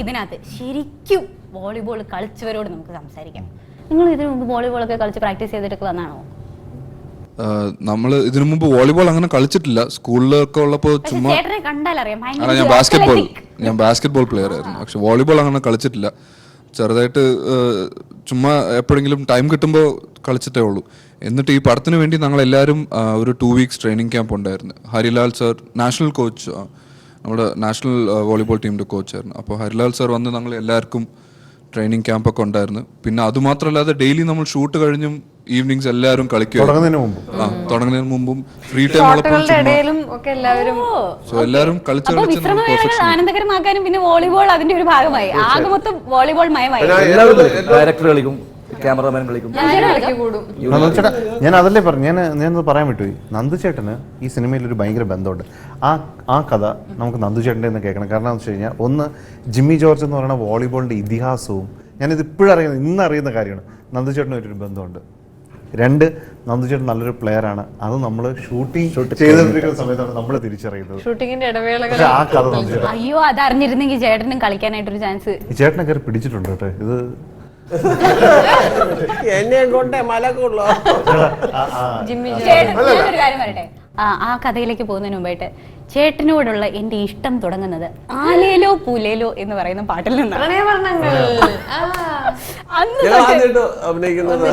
ഇതിനകത്ത് ശരിക്കും വോളിബോൾ കളിച്ചവരോട് നമുക്ക് സംസാരിക്കാം. നിങ്ങൾ ഇതിനു മുമ്പ് വോളിബോൾ ഒക്കെ കളിച്ച് പ്രാക്ടീസ് ചെയ്തിട്ടൊക്കെ വന്നാണോ? നമ്മൾ ഇതിനു മുമ്പ് വോളിബോൾ അങ്ങനെ കളിച്ചിട്ടില്ല. സ്കൂളിലൊക്കെ ഉള്ളപ്പോൾ പക്ഷെ ചുമ്മാ ഞാൻ ബാസ്കറ്റ്ബോൾ. ഞാൻ ബാസ്കറ്റ്ബോൾ പ്ലെയർ ആയിരുന്നു. പക്ഷെ വോളിബോൾ അങ്ങനെ കളിച്ചിട്ടില്ല. ചെറുതായിട്ട് ചുമ്മാ എപ്പോഴെങ്കിലും ടൈം കിട്ടുമ്പോൾ കളിച്ചിട്ടേ ഉള്ളൂ. എന്നിട്ട് ഈ പടത്തിന് വേണ്ടി ഞങ്ങൾ എല്ലാവരും ഒരു ടു വീക്സ് ട്രെയിനിങ് ക്യാമ്പ് ഉണ്ടായിരുന്നു. ഹരിലാൽ സർ നാഷണൽ കോച്ച് നമ്മുടെ നാഷണൽ വോളിബോൾ ടീമിന്റെ കോച്ചായിരുന്നു അപ്പോൾ ഹരിലാൽ സാർ വന്ന് ഞങ്ങൾ എല്ലാവർക്കും ട്രെയിനിങ് ക്യാമ്പൊക്കെ ഉണ്ടായിരുന്നു. പിന്നെ അതുമാത്രമല്ലാതെ ഡെയിലി നമ്മൾ ഷൂട്ട് കഴിഞ്ഞും ഈവനിങ്സ് എല്ലാവരും കളിക്കുമായിരുന്നു തുടങ്ങുന്നതിന് മുമ്പ്. ആ തുടങ്ങുന്നതിന് മുമ്പും ഫ്രീ ടൈം ഇടയിലും ഒക്കെ എല്ലാവരും സോ എല്ലാവരും കളിച്ചു കളിച്ച് ആനന്ദകരമാക്കാനും പിന്നെ വോളിബോൾ അതിന്റെ ഒരു ഭാഗമായി. ആകെ മൊത്തം വോളിബോൾ മയമായി. എല്ലാവരും ഡയറക്ടർ കളിക്കും ക്യാമറമാൻ വിളിക്കും. ഞാൻ അതല്ലേ പറഞ്ഞു ഞാൻ ഞാനത് പറയാൻ വിട്ടുപോയി നന്ദു ചേട്ടന് ഈ സിനിമയിൽ ഒരു ഭയങ്കര ബന്ധമുണ്ട്. ആ ആ കഥ നമുക്ക് നന്ദു ചേട്ടന്റെ നിന്ന് കേൾക്കണം. കാരണം എന്ന് വെച്ച് കഴിഞ്ഞാൽ ഒന്ന് ജിമ്മി ജോർജ് എന്ന് പറയുന്ന വോളിബോളിന്റെ ഇതിഹാസവും ഞാനിത് ഇപ്പോഴും അറിയുന്നത് ഇന്ന് അറിയുന്ന കാര്യമാണ്. നന്ദു ചേട്ടനൊരു ബന്ധമുണ്ട്. രണ്ട് നന്ദു ചേട്ടൻ നല്ലൊരു പ്ലെയർ ആണ്. അത് നമ്മൾ ഷൂട്ടിംഗ് ചെയ്തുകൊണ്ടിരിക്കുന്ന സമയത്താണ് നമ്മൾ തിരിച്ചറിയുന്നത്. ഷൂട്ടിങ്ങിന്റെ ഇടവേളകൾ ആ കഥ നന്ദു അയ്യോ അത് അറിഞ്ഞിരുന്നെങ്കിൽ ചേട്ടനും കളിക്കാനായിട്ടൊരു ചാൻസ് ഈ ചേട്ടനെ കയറി പിടിച്ചിട്ടുണ്ട് കേട്ടോ. ഇത് എന്നെ കൊണ്ടേ മലക്കുള്ളൂ? ജിമ്മി ചേട്ടൻ ഞാനൊരു കാര്യം പറയട്ടെ? ആ ആ കഥയിലേക്ക് പോകുന്നതിന് മുമ്പായിട്ട് ചേട്ടനോടുള്ള എന്റെ ഇഷ്ടം തുടങ്ങുന്നത് ആലേലോ പൂലേലോ എന്ന് പറയുന്ന പാട്ടിൽ നിന്നാണ്. പ്രണയവർണങ്ങൾ. ആ. അന്ന് ആദ്യമായിട്ട് അഭിനയിക്കുന്നത്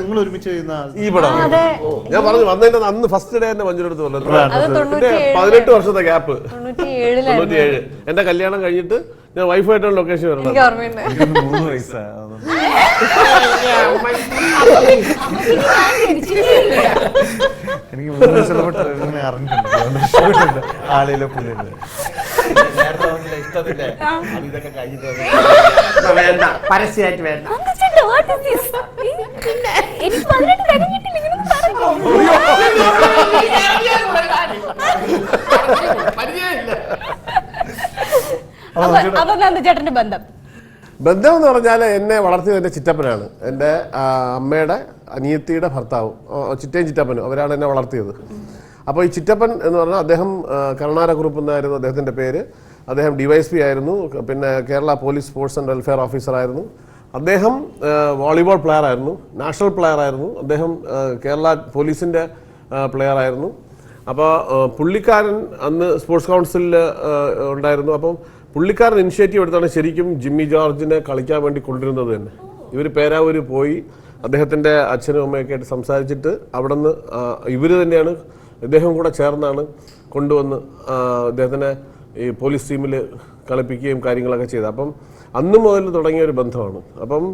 നിങ്ങൾ ഒരുമിച്ച് ചെയ്യുന്ന ഈ പടം. ഞാൻ പറഞ്ഞു വന്നതിന്റെ അന്ന് ഫസ്റ്റ് ഡേ മഞ്ജുരടുത്ത് പറഞ്ഞു പതിനെട്ട് വർഷത്തെ ഗ്യാപ്പ് തൊണ്ണൂറ്റി ഏഴിലായിരുന്നു തൊണ്ണൂറ്റിയേഴ്. എന്റെ കല്യാണം കഴിഞ്ഞിട്ട് ഞാൻ വൈഫായിട്ടാണ് ലൊക്കേഷൻ മൂന്ന് വയസ്സാണ് എനിക്ക് മൂന്ന് അറിഞ്ഞിട്ടുണ്ട്. വേണ്ട. പരസ്യമായിട്ട് എനിക്ക് പതിനെട്ട് തികഞ്ഞിട്ടില്ല ഇങ്ങനൊന്നും പറയൂ. ചേട്ടന്റെ ബന്ധം? ബന്ധം എന്ന് പറഞ്ഞാൽ എന്നെ വളർത്തിയത് എന്റെ ചിറ്റപ്പനാണ്. എന്റെ അമ്മയുടെ അനിയത്തിയുടെ ഭർത്താവും ചിറ്റയും ചിറ്റപ്പനും അവരാണ് എന്നെ വളർത്തിയത്. അപ്പോൾ ഈ ചിറ്റപ്പൻ എന്ന് പറഞ്ഞാൽ അദ്ദേഹം ആ, കരുണാര കുറുപ്പ് എന്നായിരുന്നു അദ്ദേഹത്തിന്റെ പേര്. അദ്ദേഹം ഡിവൈഎസ്പി ആയിരുന്നു. പിന്നെ Kerala police sports and welfare officer ആയിരുന്നു. അദ്ദേഹം വോളിബോൾ പ്ലെയർ ആയിരുന്നു. നാഷണൽ പ്ലെയർ ആയിരുന്നു. അദ്ദേഹം കേരള പോലീസിന്റെ പ്ലെയർ ആയിരുന്നു. അപ്പോൾ പുള്ളിക്കാരൻ അന്ന് സ്പോർട്സ് കൗൺസിലിൽ ഉണ്ടായിരുന്നു. അപ്പം പുള്ളിക്കാരൻ ഇനിഷ്യേറ്റീവ് എടുത്താണ് ശരിക്കും ജിമ്മി ജോർജിനെ കളിക്കാൻ വേണ്ടി കൊണ്ടിരുന്നത് തന്നെ. ഇവർ പേരാവൂർ പോയി അദ്ദേഹത്തിന്റെ അച്ഛനും അമ്മയൊക്കെ ആയിട്ട് സംസാരിച്ചിട്ട് അവിടെ നിന്ന് ഇവർ തന്നെയാണ് ഇദ്ദേഹം കൂടെ ചേർന്നാണ് കൊണ്ടുവന്ന് അദ്ദേഹത്തിനെ ഈ പോലീസ് ടീമിൽ കളിപ്പിക്കുകയും കാര്യങ്ങളൊക്കെ ചെയ്തത്. അപ്പം അന്ന് മുതൽ തുടങ്ങിയ ഒരു ബന്ധമാണ്. അപ്പം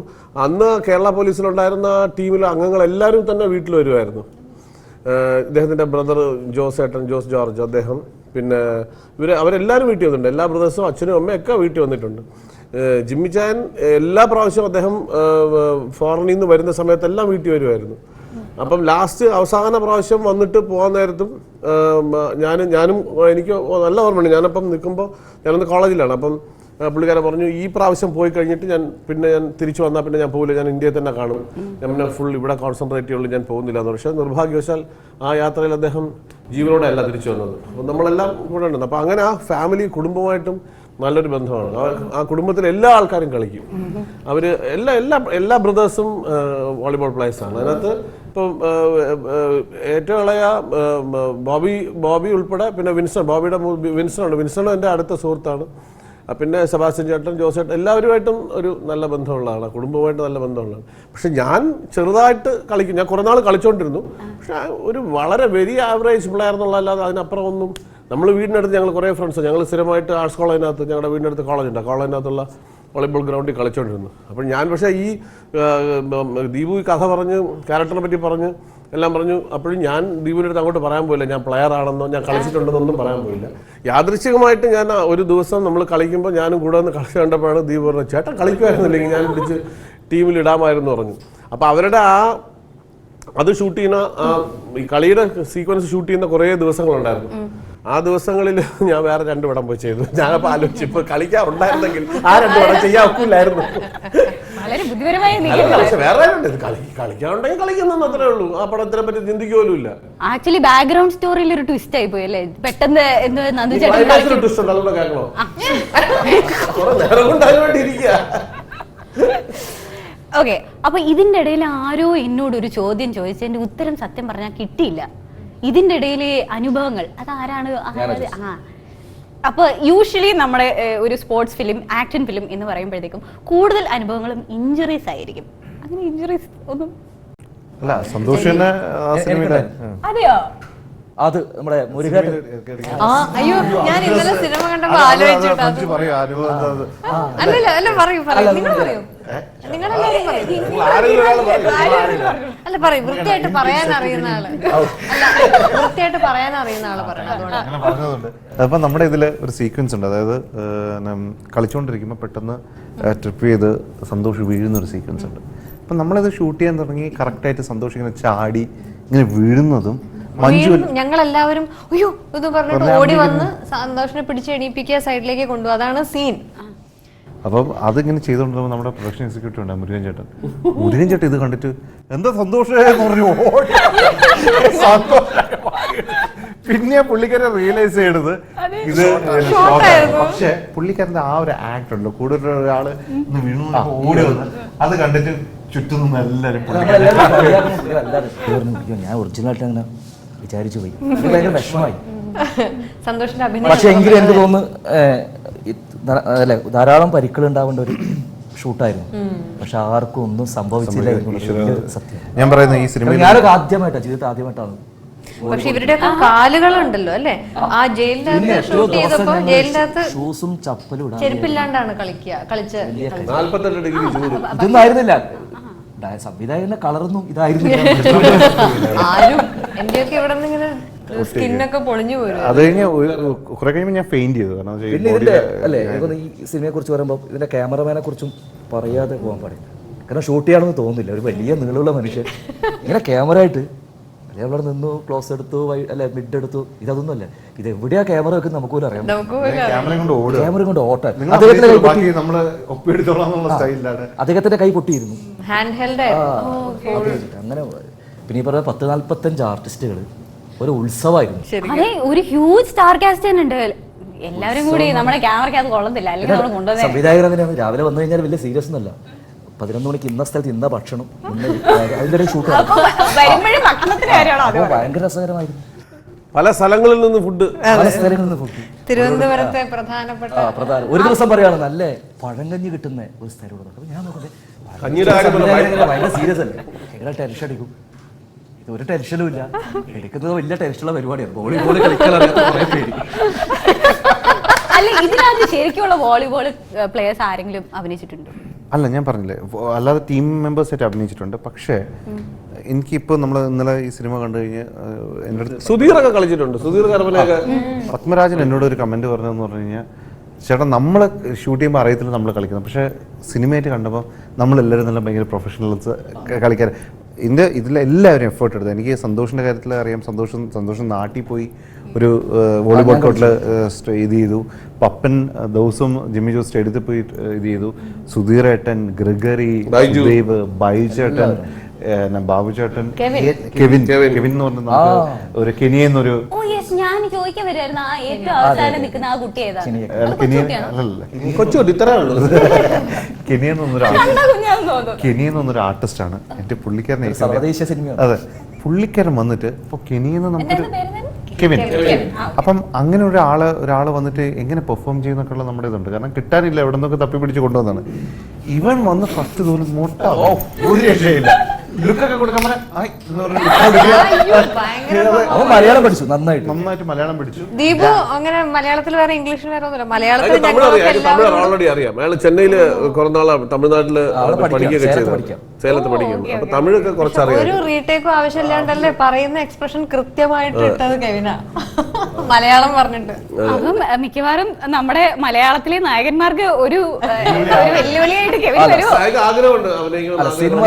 അന്ന് കേരള പോലീസിലുണ്ടായിരുന്ന ടീമിലെ അംഗങ്ങളെല്ലാവരും തന്നെ വീട്ടിൽ വരുമായിരുന്നു ഇദ്ദേഹത്തിന്റെ ബ്രദർ ജോസ് ഏട്ടൻ ജോസ് ജോർജ് അദ്ദേഹം. പിന്നെ ഇവർ അവരെല്ലാവരും വീട്ടിൽ വന്നിട്ടുണ്ട്. എല്ലാ ബ്രദേഴ്സും അച്ഛനും അമ്മയും ഒക്കെ വീട്ടിൽ വന്നിട്ടുണ്ട്. ജിമ്മി ചാൻ എല്ലാ പ്രാവശ്യവും അദ്ദേഹം ഫോറിനിൽ നിന്ന് വരുന്ന സമയത്തെല്ലാം വീട്ടിൽ വരുമായിരുന്നു അപ്പം ലാസ്റ്റ് അവസാന പ്രാവശ്യം വന്നിട്ട് പോകാൻ നേരത്തും ഞാൻ ഞാനും എനിക്ക് നല്ല ഓർമ്മയുണ്ട്. ഞാനപ്പം നിൽക്കുമ്പോൾ ഞാനന്ന് കോളേജിലാണ്. അപ്പം ആ, പുള്ളിക്കാരൻ പറഞ്ഞു ഈ പ്രാവശ്യം പോയി കഴിഞ്ഞിട്ട് ഞാൻ പിന്നെ ഞാൻ തിരിച്ചു വന്നാൽ പിന്നെ ഞാൻ പോകില്ല ഞാൻ ഇന്ത്യയിൽ തന്നെ കാണും. ഞാൻ ഫുൾ ഇവിടെ കോൺസെൻട്രേറ്റ് ചെയ്യുള്ളൂ ഞാൻ പോകുന്നില്ല എന്ന് പക്ഷേ നിർഭാഗ്യവശാൽ ആ യാത്രയിൽ അദ്ദേഹം ജീവനോടെ അല്ല തിരിച്ചു വന്നത്. അപ്പോൾ നമ്മളെല്ലാം കൂടെ ഉണ്ടെന്ന് അപ്പോൾ അങ്ങനെ ആ ഫാമിലി കുടുംബമായിട്ടും നല്ലൊരു ബന്ധമാണ്. ആ- കുടുംബത്തിലെ എല്ലാ ആൾക്കാരും കളിക്കും. അവർ എല്ലാ എല്ലാ എല്ലാ ബ്രദേഴ്സും വോളിബോൾ പ്ലേയേഴ്സാണ് അതിനകത്ത് ഇപ്പം ഏറ്റവും ഇളയ ബോബി ബോബി ഉൾപ്പെടെ പിന്നെ വിൻസൺ ബോബിയുടെ വിൻസൺ ഉണ്ട് വിൻസൺ എന്റെ അടുത്ത സുഹൃത്താണ്. പിന്നെ സെബാസ്റ്റ്യൻ ചേട്ടൻ ജോസ് ചേട്ടൻ എല്ലാവരുമായിട്ടും ഒരു നല്ല ബന്ധമുള്ള ആളാണ് കുടുംബമായിട്ട് നല്ല ബന്ധമുള്ളതാണ് പക്ഷെ ഞാൻ ചെറുതായിട്ട് കളിക്കും. ഞാൻ കുറേ നാൾ കളിച്ചുകൊണ്ടിരുന്നു പക്ഷെ ഒരു വളരെ വെരി ആവറേജ് പ്ലെയർ എന്നുള്ളതല്ലാതെ അതിനപ്പുറം ഒന്നും നമ്മൾ വീടിനടുത്ത് ഞങ്ങൾ കുറേ ഫ്രണ്ട്സ് ഞങ്ങൾ സ്ഥിരമായിട്ട് ആർട്സ് കോളേജിനകത്ത് ഞങ്ങളുടെ വീടിനടുത്ത് കോളേജ് ഉണ്ട്. കോളേജിനകത്തുള്ള വോളിബോൾ ഗ്രൗണ്ടിൽ കളിച്ചുകൊണ്ടിരുന്നു അപ്പോൾ ഞാൻ പക്ഷേ ഈ ദീപു ഈ കഥ പറഞ്ഞ് ക്യാരക്ടറിനെ പറ്റി പറഞ്ഞ് എല്ലാം പറഞ്ഞു അപ്പോഴും ഞാൻ ദീപുവിന്റെ അടുത്ത് അങ്ങോട്ട് പറയാൻ പോയില്ല. ഞാൻ പ്ലെയർ ആണെന്നോ ഞാൻ കളിച്ചിട്ടുണ്ടെന്നൊന്നും പറയാൻ പോയില്ല. യാദൃശികമായിട്ട് ഞാൻ ഒരു ദിവസം നമ്മൾ കളിക്കുമ്പോൾ ഞാനും കൂടെ ഒന്ന് കളിച്ച് കണ്ടപ്പോഴാണ് ദീപ് പറഞ്ഞത് ചേട്ടൻ കളിക്കുമായിരുന്നില്ലെങ്കിൽ ഞാൻ പിടിച്ച് ടീമിൽ ഇടാമായിരുന്നു പറഞ്ഞു. അപ്പോൾ അവരുടെ ആ അത് ഷൂട്ട് ചെയ്യുന്ന ആ ഈ കളിയുടെ സീക്വൻസ് ഷൂട്ട് ചെയ്യുന്ന കുറേ ദിവസങ്ങളുണ്ടായിരുന്നു. ആ ദിവസങ്ങളിൽ ഞാൻ വേറെ രണ്ട് പടം പോയി ചെയ്തു. ഞാനപ്പോൾ ആലോചിച്ചു ഇപ്പോൾ കളിക്കാറുണ്ടായിരുന്നെങ്കിൽ ആ രണ്ട് പടം ചെയ്യാൻ ഒക്കില്ലായിരുന്നു. വളരെ ബുദ്ധിപരമായ പക്ഷെ വേറെ ഉണ്ട് കളിക്കാനുണ്ടെങ്കിൽ കളിക്കുന്ന അത്രേ ഉള്ളൂ. ആ പടത്തിനെ പറ്റി ചിന്തിക്കുപോലും ഇല്ല ആക്ച്വലി ബാക്ക്ഗ്രൗണ്ട് സ്റ്റോറിയിൽ ഒരു ട്വിസ്റ്റ് ആയി പോയി അല്ലേ? പെട്ടെന്ന് എന്തോ നന്ദു ചേട്ടൻ ട്വിസ്റ്റ് ഉണ്ട്. അതുകൂടെ കേൾക്കണോ? കുറെ നേരം കൊണ്ട് അതിനുവേണ്ടി ഇരിക്കുക ഓക്കെ അപ്പൊ ഇതിന്റെ ഇടയിൽ ആരോ എന്നോട് ഒരു ചോദ്യം ചോദിച്ചതിന്റെ ഉത്തരം സത്യം പറഞ്ഞാൽ കിട്ടിയില്ല. ഇതിന്റെ ഇടയിലെ അനുഭവങ്ങൾ. അതാരാണ്? ആരാണ്? ആ. അപ്പൊ യൂഷ്വലി നമ്മുടെ ഒരു സ്പോർട്സ് ഫിലിം ആക്ഷൻ ഫിലിം എന്ന് പറയുമ്പോഴത്തേക്കും കൂടുതൽ അനുഭവങ്ങളും ഇഞ്ചുറീസ് ആയിരിക്കും. അങ്ങനെ ഇഞ്ചുറീസ് ഒന്നും അല്ല സന്തോഷ് അതെയോ? അത് നമ്മുടെ മുരുകൻ ആ അയ്യോ ഞാൻ ഇന്നലെ സിനിമ കണ്ടപ്പോ ആലോചിച്ചു അല്ലല്ല അല്ല പറയൂ പറയൂ. നിങ്ങൾ പറയൂ. അല്ല പറയൂ. വൃത്തിയായിട്ട് പറയാൻ അറിയുന്ന ആൾ. അല്ല വൃത്തിയായിട്ട് പറയാൻ അറിയുന്ന ആൾ പറയണം. അതുകൊണ്ട് അതിപ്പോ നമ്മുടെ ഇതിൽ ഒരു സീക്വൻസ് ഉണ്ട്. അതായത് കളിച്ചോണ്ടിരിക്കുമ്പോ കളിച്ചുകൊണ്ടിരിക്കുമ്പോൾ പെട്ടെന്ന് ട്രിപ്പ് ചെയ്ത് സന്തോഷ് വീഴുന്ന ഒരു സീക്വൻസ് ഉണ്ട്. അപ്പൊ നമ്മളിത് ഷൂട്ട് ചെയ്യാൻ തുടങ്ങി കറക്റ്റായിട്ട് സന്തോഷം ഇങ്ങനെ ചാടി ഇങ്ങനെ വീഴുന്നതും മഞ്ജു എല്ലാവരും അയ്യോ എന്ന് പറഞ്ഞിട്ട് ഓടി വന്ന് സന്തോഷിനെ പിടിച്ച് എണീപ്പിക്കുക സൈഡിലേക്ക് കൊണ്ടുപോകും. അതാണ് സീൻ അപ്പം അതിങ്ങനെ ചെയ്തുകൊണ്ടിരുമ്പോൾ നമ്മുടെ പ്രൊഡക്ഷൻ എക്സിക്യൂട്ടീവ് ഉണ്ട് മുരുകൻ ചേട്ടൻ. മുരുകൻ ചേട്ടൻ ഇത് കണ്ടിട്ട് എന്താ സന്തോഷേ എന്ന് പറഞ്ഞു പിന്നെ പുള്ളിക്കാരെ റിയലൈസ് ചെയ്യണത് ഇത്. പക്ഷെ പുള്ളിക്കാരന്റെ ആ ഒരു ആക്ട് ഉണ്ട് കൂടുതൽ ഒരാൾ വീണു ഓടി വന്ന് അത് കണ്ടിട്ട് ചുറ്റും എല്ലാവരും. ഞാൻ ഒറിജിനലായിട്ട് അങ്ങനെ വിചാരിച്ചു പോയി. എനിക്ക് ഭയങ്കര വിഷമമായി. സന്തോഷിന്റെ അഭിനയം പക്ഷെ എങ്കിലും എനിക്ക് തോന്നുന്നു അല്ലെ ധാരാളം പരിക്കൾ ഉണ്ടാവേണ്ട ഒരു ഷൂട്ടായിരുന്നു. പക്ഷെ ആർക്കും ഒന്നും സംഭവിച്ചില്ല സത്യം ഞാൻ പറയുന്ന ഈ സിനിമയിൽ ഞാനൊക്കെ ആദ്യമായിട്ടാണ് ജീവിതത്തിൽ ആദ്യമായിട്ടാണ് പക്ഷെ ഇവരുടെയൊക്കെ കാലുകളുണ്ടല്ലോ അല്ലേ? ആ ജയിലിനകത്ത് ഷൂട്ട് ചെയ്തപ്പോ ദിവസം ഷൂസും ചപ്പലും ചെരുപ്പില്ലാണ്ടാണ് കളിക്കുക കളിച്ച് നാല്പത്തെട്ട് ഡിഗ്രി ചൂട് ഇതൊന്നും ആയിരുന്നില്ല ഡയ- സംവിധായകന്റെ കളറൊന്നും ഇതായിരുന്നില്ല. ആരും എന്റെയൊക്കെ ഇവിടെ നിന്ന് ഇങ്ങനെ സ്കിന്നൊക്കെ പൊളിഞ്ഞു പോരും അത് കഴിഞ്ഞ് ഒരു- കുറെ കഴിയുമ്പോൾ ഞാൻ ഫെയിന്റ് ചെയ്തു. കാരണം ഈ പിന്നെ ഇതിന്റെ അല്ലേ എനിക്കൊന്ന് ഈ സിനിമയെ കുറിച്ച് പറയുമ്പോൾ ഇതിന്റെ ക്യാമറമാനെ കുറിച്ചും പറയാതെ പോകാൻ പാടില്ല. കാരണം ഷൂട്ട് ചെയ്യണമെന്ന് തോന്നുന്നില്ല. ഒരു വലിയ നീളമുള്ള മനുഷ്യൻ. ഇങ്ങനെ ക്യാമറ ആയിട്ട് അല്ലെ അവിടെ നിന്നു ക്ലോസ് എടുത്തു വൈ- അല്ലെ മിഡ് എടുത്തു. ഇതൊന്നും അല്ല ഇത് എവിടെയാ ക്യാമറ വെക്കുന്നത് നമുക്ക് പോലും അറിയാം കൊണ്ട് ഓടുക. ക്യാമറ കൊണ്ട് ഓട്ടാൻ. നിങ്ങൾ അദ്ദേഹത്തിന്റെ കൈ പൊട്ടി നമ്മൾ ഒപ്പിയെടുത്തോളാം എന്നുള്ള സ്റ്റൈലിലാണ്. അദ്ദേഹത്തിന്റെ കൈ പൊട്ടിയിരുന്നു. ഹാൻഡ് ഹെൽഡ് അങ്ങനെ പിന്നെ ഈ പറഞ്ഞ പത്ത് നാല്പത്തഞ്ച് ആർട്ടിസ്റ്റുകൾ ഒരു ഉത്സവമായിരുന്നു അതെ ഒരു ഹ്യൂജ് സ്റ്റാർ കാസ്റ്റ് തന്നെ ഉണ്ട്. എല്ലാവരും കൂടി നമ്മുടെ ക്യാമറയ്ക്കകത്ത് കൊള്ളത്തില്ല. അല്ലെങ്കിൽ നമ്മൾ സംവിധായകർ അങ്ങനെയാണ് രാവിലെ വന്നു കഴിഞ്ഞാൽ വലിയ സീരിയസ് ഒന്നല്ല പതിനൊന്ന് മണിക്ക് ഇന്ന സ്ഥലത്ത് ഇന്ന ഭക്ഷണം അതിന്റെ ഷൂട്ട് ഭയങ്കര രസകരമായിരുന്നു. പല സ്ഥലങ്ങളിൽ നിന്ന് ഫുഡ് തിരുവനന്തപുരത്തെ പ്രധാനപ്പെട്ട ഒരു ദിവസം പറയാണ് നല്ല പഴങ്കഞ്ഞി കിട്ടുന്ന ഒരു സ്ഥലം ഉണ്ട്. ഞാൻ നോക്കട്ടെ ഭയങ്കര സീരിയസ് അല്ലേ? ടെൻഷൻ അടിക്കും. ഇത് ഒരു ടെൻഷനും ഇല്ല. എടുക്കുന്നത് വലിയ ടെൻഷനുള്ള പരിപാടിയാണ് വോളിബോൾ കളിക്കാൻ അറിയാത്ത കുറേ പേര്. അല്ല ഇതിനകത്ത് ശരിക്കുള്ള വോളിബോൾ പ്ലെയേഴ്സ് ആരെങ്കിലും അഭിനയിച്ചിട്ടുണ്ടോ? അല്ല ഞാൻ പറഞ്ഞില്ലേ അല്ലാതെ ടീം മെമ്പേഴ്സ് ആയിട്ട് അഭിനയിച്ചിട്ടുണ്ട്. പക്ഷേ എനിക്കിപ്പോ നമ്മൾ ഇന്നലെ ഈ സിനിമ കണ്ടു കഴിഞ്ഞ് ഏഹ്, എന്റെ അടുത്ത് സുധീറൊക്കെ കളിച്ചിട്ടുണ്ട്. സുധീർ പത്മരാജൻ എന്നോട് ഒരു കമന്റ് പറഞ്ഞതെന്ന് പറഞ്ഞു കഴിഞ്ഞാൽ ചേട്ടാ നമ്മൾ ഷൂട്ട് ചെയ്യുമ്പോൾ അറിയത്തില്ല നമ്മൾ കളിക്കുന്നത്. പക്ഷേ സിനിമയായിട്ട് കണ്ടപ്പോൾ നമ്മളെല്ലാവരും നല്ല ഭയങ്കര പ്രൊഫഷണൽസ് കളിക്കാൻ ഇതിന്റെ ഇതിലെല്ലാവരും എഫേർട്ട് എടുത്തു. എനിക്ക് സന്തോഷിന്റെ കാര്യത്തിൽ അറിയാം. സന്തോഷം സന്തോഷം നാട്ടിൽ പോയി ഒരു വോളിബോൾ കോർട്ടിൽ ഇത് ചെയ്തു. പപ്പൻ ദിവസം ദിവസവും ജിമ്മി ജോസ് സ്റ്റേഡിയത്തിൽ പോയി ഇത് ചെയ്തു. സുധീർ ഏട്ടൻ ഗ്രിഗറി ബൈജു. ദേവ് ബൈജു ചേട്ടൻ ഏഹ്, ബാബു ചേട്ടൻ കെവിൻ. കെവിൻ. എന്ന് പറഞ്ഞ ഒരു കെനിയെന്നൊരു ഓ യെസ് ഞാൻ ചോദിക്കാൻ വരുമായിരുന്നു ആ ഏറ്റവും അവസാനം നിൽക്കുന്ന ആ കുട്ടി ഇത്രേ ഉള്ളൂ. കെനിയൻ എന്നൊരു തോന്നുന്നു. എന്നൊരു ആർട്ടിസ്റ്റാണ്. എന്റെ പുള്ളിക്കാരനെ സിനിമയാണ്. അതെ. പുള്ളിക്കാരൻ വന്നിട്ട് ഇപ്പൊ കെനിയെന്ന് നമുക്കൊരു? കെവിൻ. അപ്പം അങ്ങനെ ഒരാൾ ഒരാൾ വന്നിട്ട് എങ്ങനെ പെർഫോം ചെയ്യുന്നൊക്കെയുള്ള നമ്മുടെ ഇതുണ്ട്. കാരണം കിട്ടാനില്ല എവിടെ നിന്നൊക്കെ തപ്പി പിടിച്ച് കൊണ്ടുവന്നാണ്. ഇവൻ വന്ന് ഫസ്റ്റ് തോന്നി മുട്ട ഓ ഒരു രക്ഷയില്ല. ലുക്കൊക്കെ കൊടുക്കാൻ അവൻ മലയാളം പഠിച്ചു നന്നായിട്ട്. നന്നായിട്ട് മലയാളം പഠിച്ചു. ദീപു അങ്ങനെ മലയാളത്തിൽ വേറെ ഇംഗ്ലീഷിൽ വേറെ ഒന്നുമില്ല. മലയാളത്തിൽ തമിഴ് ഓൾറെഡി അറിയാം. അയാൾ ചെന്നൈയിൽ കുറെ നാൾ തമിഴ്നാട്ടിൽ പഠിക്കുകയൊക്കെ ചെയ്തു സേലത്ത് പഠിക്കുന്നു. അപ്പൊ തമിഴൊക്കെ കുറച്ചറിയാം. ഒരു റീടേക്കും ആവശ്യമില്ലാണ്ടല്ലേ പറയുന്ന എക്സ്പ്രഷൻ കൃത്യമായിട്ട് ഇട്ടത് കവിന. മലയാളം പറഞ്ഞിട്ട്. അപ്പം മിക്കവാറും നമ്മുടെ മലയാളത്തിലെ നായകന്മാർക്ക് ഒരു ഒരു വെല്ലുവിളിയായിട്ട് കെവിൻ വരുമോ ആഗ്രഹമുണ്ട് സിനിമ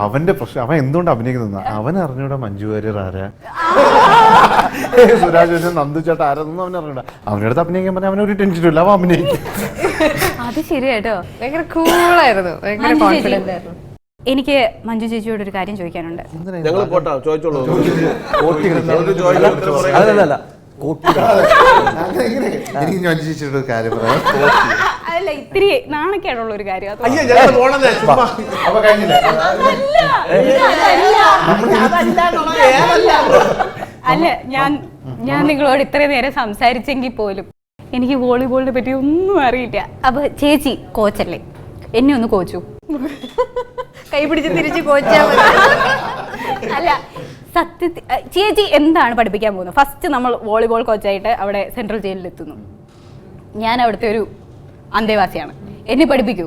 അവന്റെ പ്രശ്നം അവൻ എന്തുകൊണ്ട് അഭിനയിക്കുന്ന അവൻ അറിഞ്ഞൂടാ മഞ്ജു വാര്യർ ആരാ? സുരാജ് നന്ദു ചേട്ടൻ ആരാന്നും അവൻ അറിഞ്ഞൂടാ. അവന്റെ അടുത്ത് അഭിനയിക്കാൻ പറഞ്ഞാൽ അവനൊരു ടെൻഷനും ഇല്ല അവൻ അഭിനയിക്കും. അത് ശരിയാട്ടോ ഭയങ്കര കൂളായിരുന്നു ഭയങ്കര കോൺഫിഡന്റ് ആയിരുന്നു എനിക്ക് മഞ്ജു ചേച്ചിയോട് ഒരു കാര്യം ചോദിക്കാനുണ്ട്. ഞങ്ങൾ പോട്ടാ ചോദിച്ചോളൂ. കോട്ടി എങ്ങനെ? എനിക്ക് മഞ്ജു ചേച്ചിയോട് ഒരു കാര്യം പറയാം. അല്ല ഇത്തിരി നാണക്കേടുള്ള ഒരു കാര്യം. അത് അയ്യോ ഞാൻ പോണെന്നേ ചുമ്മാ. അപ്പൊ കഴിഞ്ഞില്ലേ? അല്ല. ഞാൻ ഞാൻ നിങ്ങളോട് ഇത്രയും നേരം സംസാരിച്ചെങ്കിൽ പോലും എനിക്ക് വോളിബോളിനെ പറ്റി ഒന്നും അറിയില്ല. അപ്പൊ ചേച്ചി കോച്ചല്ലേ? എന്നെ ഒന്ന് കോച്ചു. കൈ പിടിച്ച് തിരിച്ച് കോച്ചാ മതി. അല്ല സത്യത്തിൽ ചേച്ചി എന്താണ് പഠിപ്പിക്കാൻ പോകുന്നത്? ഫസ്റ്റ് നമ്മൾ വോളിബോൾ കോച്ചായിട്ട് അവിടെ സെൻട്രൽ ജയിലിൽ എത്തുന്നു. ഞാൻ അവിടുത്തെ ഒരു അന്തേവാസിയാണ്. എന്നെ പഠിപ്പിക്കൂ.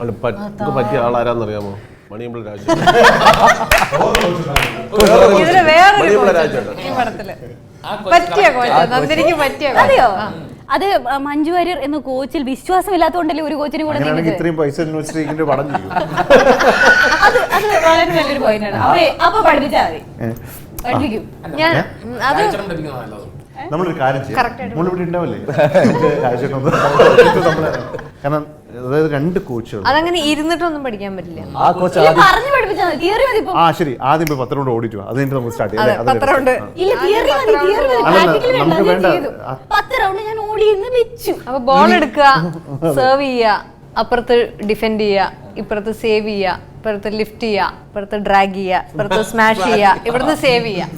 അല്ല, പ- പറ്റിയ ആളാരാന്നറിയാമോ? മണിയമ്പിള രാജു. ഇതിന് വേറൊരു മണിയമ്പിള കോച്ച് രാജുണ്ട് ഈ പടത്തിൽ. പറ്റിയ കോച്ച് നന്ദിനിക്ക് പറ്റിയ coach. അതെയോ? അത് മഞ്ജു വാര്യർ എന്ന കോച്ചിൽ വിശ്വാസം വിശ്വാസമില്ലാത്തതുകൊണ്ടല്ലേ ഒരു കോച്ചിന് കൂടെ അങ്ങനെയാണെങ്കിൽ നിന്നത് ഇത്രയും പൈസ പടം ചെയ്യും. അത് അത് വളരെ നല്ലൊരു പോയിന്റാണ് ആണ്. അപ്പൊ അപ്പൊ പഠിപ്പിച്ചാൽ മതി. ഏ? പഠിപ്പിക്കും. ഞാൻ ഉം, അത് നമ്മളൊരു കാര്യം ചെയ്യാം. നമ്മളിവിടെ ഉണ്ടാവില്ലേ? കാരണം അതായത് രണ്ട് കോച്ചുകൾ അതങ്ങനെ ഇരുന്നിട്ടൊന്നും പഠിക്കാൻ പറ്റില്ല. ആ കോച്ച് പറഞ്ഞു പഠിപ്പിച്ചാൽ മതി. തിയറി മതി ഇപ്പൊ. ആ ശരി. ആദ്യം പോയി പത്രം റൗണ്ട് ഓടിച്ചു അത് കഴിഞ്ഞിട്ട് നമുക്ക് സ്റ്റാർട്ട് അതെ പത്രം ഉണ്ട് ഇല്ല തിയറി മതി തിയറി മതി. അല്ലല്ല, പ്രാക്ടിക്കൽ വേണ്ട നമുക്ക് ഞാൻ വേണ്ട. ചെയ്തു? ആ. പത്ത് റൗണ്ട് ഞാൻ ഓടി ഇന്ന് വെച്ചു. അപ്പൊ ബോൾ എടുക്കുക സെർവ് ചെയ്യുക അപ്പുറത്ത് ഡിഫെൻഡ് ചെയ്യുക ഇപ്പുറത്ത് സേവ് ചെയ്യുക. ഇപ്പുറത്ത് ലിഫ്റ്റ് ചെയ്യുക ഇപ്പുറത്ത് ഡ്രാഗ് ചെയ്യുക ഇപ്പുറത്ത് സ്മാഷ് ചെയ്യുക ഇവിടുന്ന് സേവ് ചെയ്യുക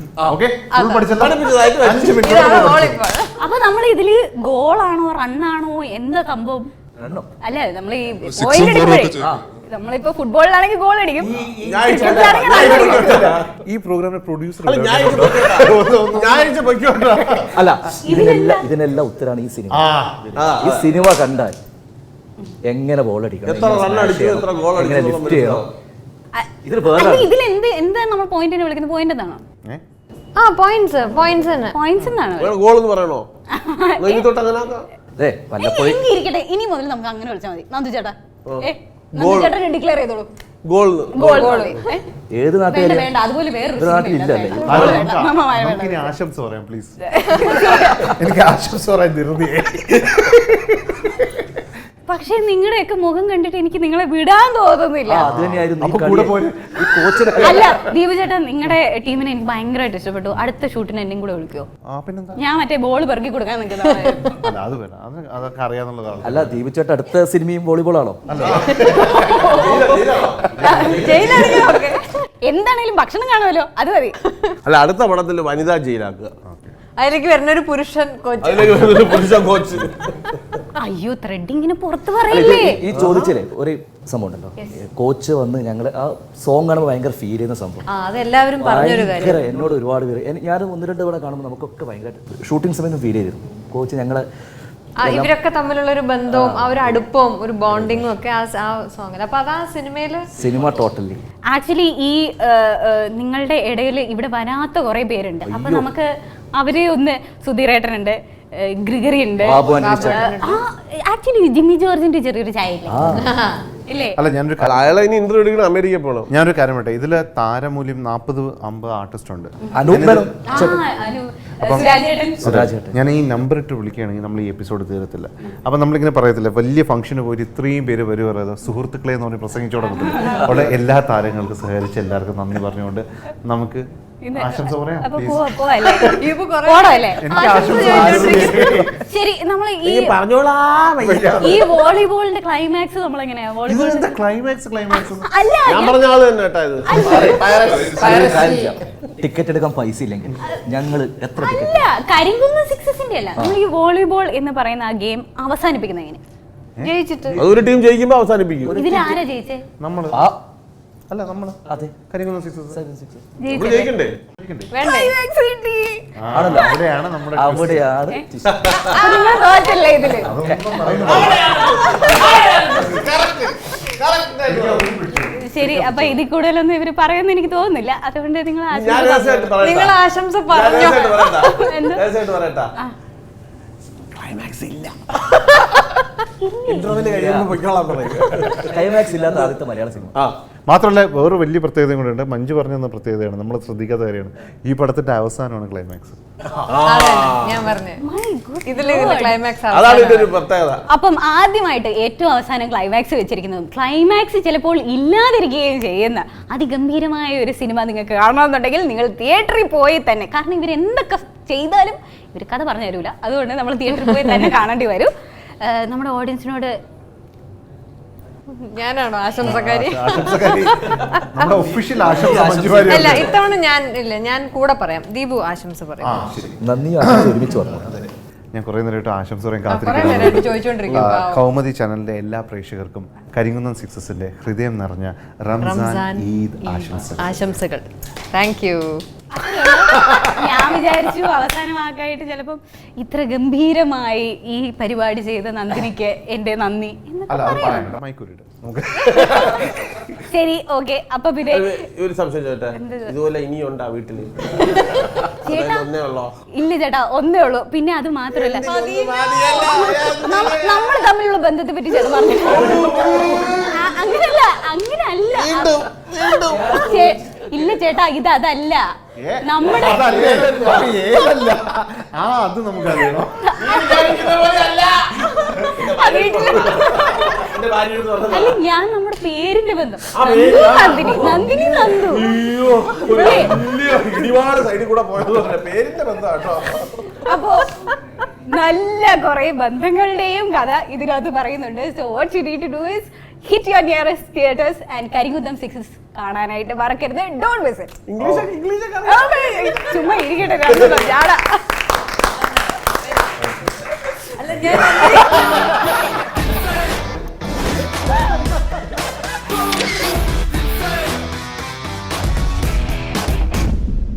അപ്പൊ നമ്മൾ ഇതിൽ ഗോളാണോ റണ്ണാണോ എന്താ സംഭവം? അല്ലെ നമ്മൾ ഈ Six point ഉം four ഉം എടുക്കുമ്പോഴേ ഒക്കെ ചെയ്യും. നമ്മളിപ്പോ ഫുട്ബോളിലാണെങ്കിൽ ഗോൾ അടിക്കും. ഞായറാഴ്ച ക്രിക്കറ്റിലാണെങ്കിൽ run അടിക്കും. ഈ പ്രോഗ്രാമിന്റെ പ്രൊഡ്യൂസർ അല്ല, ഞായറാഴ്ച പൊയ്ക്കോട്ടെ. ഞായറാഴ്ച പൊയ്ക്കോട്ടെ. അല്ല ഇതിനെല്ലാം ഇതിനെല്ലാം ഉത്തരാണ് ഈ സിനിമ. ഈ സിനിമ കണ്ടാൽ എങ്ങനെ ബോൾ അടിക്കണം? എത്ര എങ്ങനെ ലിഫ്റ്റ് ചെയ്യണം? ഇതിൽ ഇതിൽ എന്ത് എന്താണ് നമ്മൾ പോയിന്റിനെ വിളിക്കുന്നത്? പോയിന്റ് എന്നാണോ ആ പോയിന്റ്സ് പോയിന്റ്സ് തന്നെ. പോയിന്റ്സ് എന്നാണ്? ഗോൾ എന്ന് പറയണോ. അതെ വല്ലപ്പോഴും ഇരിക്കട്ടെ. ഇനി മുതൽ നമുക്ക് അങ്ങനെ വിളിച്ചാൽ മതി. നന്ദു ചേട്ടാ. ഏ നന്ദു ചേട്ടൻ ഡിക്ലെയർ ചെയ്തോളൂ. ഗോൾ ഗോൾ ഏത് നാട്ടിൽ വേണ്ട വേണ്ട. അതുപോലെ വേറെ ഇത് സിനിമ നാട്ടിലില്ലല്ലേ? ആശംസ പറയാം പ്ലീസ് എനിക്ക് ആശംസ പറയാൻ ധൃതിയായി. പക്ഷെ നിങ്ങളുടെയൊക്കെ മുഖം കണ്ടിട്ട് എനിക്ക് നിങ്ങളെ വിടാൻ തോന്നുന്നില്ല. ആ, അത് തന്നെയായിരുന്നു ഈ കളി. കൂടെ പോര്. ഈ കോച്ചിനെ അല്ല ദീപു ചേട്ടൻ നിങ്ങളുടെ ടീമിനെ എനിക്ക് ഭയങ്കരമായിട്ട് ഇഷ്ടപ്പെട്ടു. അടുത്ത ഷൂട്ടിന് എന്നെയും കൂടെ വിളിക്കുമോ ആ പിന്നെന്താ? ഞാൻ മറ്റേ ബോൾ പെറുക്കി കൊടുക്കാൻ അല്ല അത് വേണം അത് അതൊക്കെ അറിയാന്നുള്ളതാണ്. അല്ല ദീപിച്ചേട്ട അടുത്ത സിനിമയും വോളിബോൾ ആണോ? ജയിലാണെങ്കിൽ ഓക്കെ എന്താണേലും ഭക്ഷണം കാണുമല്ലോ അത് മതി. അല്ല അടുത്ത പടത്തിൽ വനിതാ ജയിലാക്കുക. അതിലേക്ക് വരുന്ന ഒരു പുരുഷൻ കോച്ച് അതിലേക്ക് വരുന്നൊരു പുരുഷ കോച്ച് അയ്യോ ത്രെഡിങ്ങിന് പുറത്ത് പറയില്ലേ? ഈ- ചോദിച്ചില്ലേ ഒരു സംഭവം ഉണ്ടല്ലോ. കോച്ച് വന്ന് ഞങ്ങൾ ആ സോങ് കാണുമ്പോൾ ഭയങ്കര ഫീൽ ചെയ്യുന്ന സംഭവം. അതെല്ലാവരും പറഞ്ഞൊരു ഭയങ്കര എന്നോട് ഒരുപാട് പേര്. ഞാൻ ഒന്ന് രണ്ട് തവണ കാണുമ്പോൾ നമുക്കൊക്കെ ഭയങ്കര ഷൂട്ടിംഗ് സമയത്ത് ഫീൽ ചെയ്തിരുന്നു. കോച്ച് ഞങ്ങളെ ഇവരൊക്കെ തമ്മിലുള്ള ഒരു ബന്ധവും ആ. ഒരു അടുപ്പവും ഒരു ബോണ്ടിങ്ങും ഒക്കെ ആ സോങ്ങിൽ അപ്പൊ അതാ സിനിമയിൽ സിനിമ ടോട്ടലി ആക്ച്വലി ഈ നിങ്ങളുടെ ഇടയിൽ ഇവിടെ വരാത്ത കുറെ പേരുണ്ട്. അപ്പൊ നമുക്ക് അവരെ ഒന്ന് സുധീറേട്ടനുണ്ട് ആ, ഗ്രിഗറി ഉണ്ട് ആക്ച്വലി ജിമ്മി ജോർജിന്റെ ചെറിയൊരു ചായ ഇല്ലേ ഇല്ലേ? അല്ല ഞാനൊരു അല്ല അയാളെ ഇനി ഇന്റർവ്യൂ എടുക്കണം അമേരിക്ക പോകണം ഞാനൊരു കാര്യം പറയട്ടെ. ഇതിൽ താരമൂല്യം നാൽപ്പത് അമ്പത് ആർട്ടിസ്റ്റ് ഉണ്ട്. ചേട്ടൻ ഞാൻ ഈ നമ്പർ ഇട്ട് വിളിക്കുകയാണെങ്കിൽ നമ്മൾ ഈ എപ്പിസോഡ് തീരത്തില്ല. അപ്പം നമ്മളിങ്ങനെ പറയത്തില്ല വലിയ ഫംഗ്ഷന് പോയി ഇത്രയും പേര് വരും പറയുന്നത് സുഹൃത്തുക്കളെ എന്ന് പറഞ്ഞ് പ്രസംഗിച്ചോടെ അവിടെ എല്ലാ താരങ്ങൾക്കും സഹകരിച്ച് എല്ലാവർക്കും നന്ദി പറഞ്ഞുകൊണ്ട് നമുക്ക് ആശംസ പറയാം. ശരി നമ്മൾ ഈ പറഞ്ഞോളാം ഈ വോളിബോളിന്റെ ക്ലൈമാക്സ് നമ്മൾ എങ്ങനെയാ വോളിബോളിന്റെ ക്ലൈമാക്സ് ക്ലൈമാക്സ് അല്ല ഞാൻ പറഞ്ഞ ആൾ തന്നെ കേട്ടാ ഇത്. ടിക്കറ്റ് എടുക്കാൻ പൈസ ഇല്ലെങ്കിൽ ഞങ്ങൾ എത്ര ടിക്കറ്റ് അല്ല കരിങ്കുന്ന് സിക്സസിന്റെ അല്ല. നമ്മൾ ഈ വോളിബോൾ എന്ന് പറയുന്ന ആ ഗെയിം അവസാനിപ്പിക്കുന്ന എങ്ങനെ? ജയിച്ചിട്ട്. അതൊരു ടീം ജയിക്കുമ്പോ അവസാനിപ്പിക്കും. ഇതിൽ ആരാ ജയിച്ചേ? നമ്മൾ അല്ല നമ്മൾ അതെ. കരിങ്കുന്നം. ആണല്ലോ അവിടെയാണ് നമ്മുടെ അവിടെയാണ്. ശരി അപ്പൊ ഇതിൽ കൂടുതലൊന്നും ഇവർ പറയുമെന്ന് എനിക്ക് തോന്നുന്നില്ല. അതുകൊണ്ട് നിങ്ങൾ നിങ്ങൾ ആശംസ പറഞ്ഞു. ക്ലൈമാക്സ് ഇല്ല. ഇന്റർവെൽ കഴിയുമ്പോൾ പൊയ്ക്കോളാൻ ക്ലൈമാക്സ് ഇല്ലാത്ത ആദ്യത്തെ മലയാള സിനിമ. ആ. മാത്രമല്ല വേറെ വലിയ പ്രത്യേകതയും കൂടെ ഉണ്ട്. മഞ്ജു പറഞ്ഞ പ്രത്യേകതയാണ്. നമ്മൾ ശ്രദ്ധിക്കാത്ത കാര്യമാണ്. ഈ പടത്തിന്റെ അവസാനമാണ് ക്ലൈമാക്സ് അപ്പം ആദ്യമായിട്ട് ഏറ്റവും അവസാനം ക്ലൈമാക്സ് വെച്ചിരിക്കുന്നത് ക്ലൈമാക്സ് ചിലപ്പോൾ ഇല്ലാതിരിക്കുകയും ചെയ്യുന്ന അതിഗംഭീരമായ ഒരു സിനിമ നിങ്ങൾക്ക് കാണണമെന്നുണ്ടെങ്കിൽ നിങ്ങൾ തിയേറ്ററിൽ പോയി തന്നെ. കാരണം ഇവർ എന്തൊക്കെ ചെയ്താലും ഇവർ കഥ പറഞ്ഞു തരൂല. അതുകൊണ്ട് നമ്മൾ തിയേറ്ററിൽ പോയി തന്നെ കാണേണ്ടി വരും. നമ്മുടെ ഓഡിയൻസിനോട് ഞാനാണോ ആശംസക്കാരി? നമ്മുടെ ഒഫീഷ്യൽ ആശംസ അല്ല ഇത്തവണ ഞാൻ ഇല്ല ഞാൻ കൂടെ പറയാം. ദീപു ആശംസ പറയാം. ശരി. നന്ദി ആശംസ ഒരുമിച്ച് വന്നു ഞാൻ കുറേ നേരമായിട്ട് ആശംസ പറയാൻ കാത്തിരിക്കുന്നു കൗമതി കൗമുദി ചാനലിലെ എല്ലാ പ്രേക്ഷകർക്കും കരിങ്കുന്നം സിക്സസിന്റെ ഹൃദയം നിറഞ്ഞ റംസാൻ ഈദ് ആശംസകൾ. ആശംസകൾ. താങ്ക് യു ഞാൻ വിചാരിച്ചു അവസാനമാക്കായിട്ട് ചിലപ്പം ഇത്ര ഗംഭീരമായി ഈ പരിപാടി ചെയ്ത നന്ദിനിക്ക് എന്റെ നന്ദി എന്നൊക്കെ പറയാം ശരി ഓക്കെ. അപ്പൊ പിന്നെ ഒരു- ഒരു സംശയം ചോദിട്ടെ ഇതുപോലെ ഇനിയുണ്ടാ വീട്ടിൽ? ചേട്ടാ ഒന്നേ ഉള്ളോ? ഇല്ല ചേട്ടാ ഒന്നേ ഉള്ളൂ. പിന്നെ അത് മാത്രമല്ല. നമ്മൾ തമ്മിലുള്ള ബന്ധത്തെ പറ്റി ചേട്ടൻ പറഞ്ഞു ആ, അങ്ങനല്ല അങ്ങനല്ല. ചേ- ഇല്ല ചേട്ടാ ഇത് അതല്ല നമ്മുടെ അതല്ലേ? അത് ഏതല്ല? ആ അത് നമുക്ക് അറിയണം അല്ല ഞാൻ നമ്മുടെ പേരിന്റെ ബന്ധം. നന്ദു, നന്ദിനി നന്ദിനി നന്ദു. ഇല്ലേ? ഇടിവാട് സൈഡിൽ കൂടെ പോയത് പോലെ പേരിന്റെ ബന്ധം അപ്പോ നല്ല കുറെ ബന്ധങ്ങളുടെയും കഥ ഇതിനകത്ത് പറയുന്നുണ്ട്. So what you need to do is hit your nearest theatres and Karinkunnam sixes കാണാനായിട്ട് മറക്കരുത്. ഇറ്റ് ഇംഗ്ലീഷ് ഇംഗ്ലീഷ് ചുമ്മാ ഇരിക്കട്ടെ രണ്ടെണ്ണം, ജാട അല്ല ഞാൻ